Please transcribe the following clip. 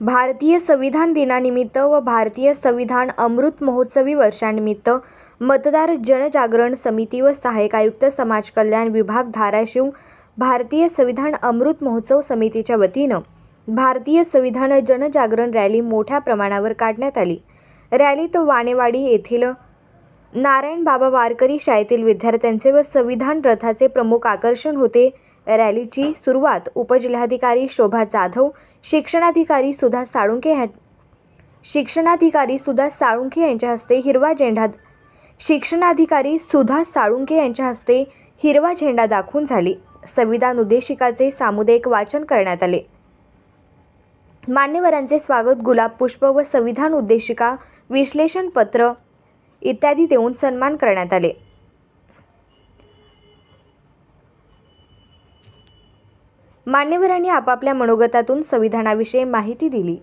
भारतीय संविधान दिनानिमित्त व भारतीय संविधान अमृत महोत्सवी वर्षानिमित्त मतदार जनजागरण समिती व सहाय्यक आयुक्त समाज कल्याण विभाग धाराशिव भारतीय संविधान अमृत महोत्सव समितीच्या वतीनं भारतीय संविधान जनजागरण रॅली मोठ्या प्रमाणावर काढण्यात आली. रॅलीत वाणेवाडी येथील नारायण बाबा वारकरी शाळेतील विद्यार्थ्यांचे व संविधान रथाचे प्रमुख आकर्षण होते. रॅलीची सुरुवात उपजिल्हाधिकारी शोभा जाधव शिक्षणाधिकारी सुधा साळुंके ह्या शिक्षणाधिकारी सुधा साळुंके यांच्या हस्ते हिरवा झेंडा शिक्षणाधिकारी सुधा साळुंके यांच्या हस्ते हिरवा झेंडा दाखवून झाली. संविधान उद्देशिकाचे सामुदायिक वाचन करण्यात आले. मान्यवरांचे स्वागत गुलाब पुष्प व संविधान उद्देशिका विश्लेषण पत्र इत्यादी देऊन सन्मान करण्यात आले. मान्यवरांनी आपापल्या मनोगतातून संविधानाविषयी माहिती दिली.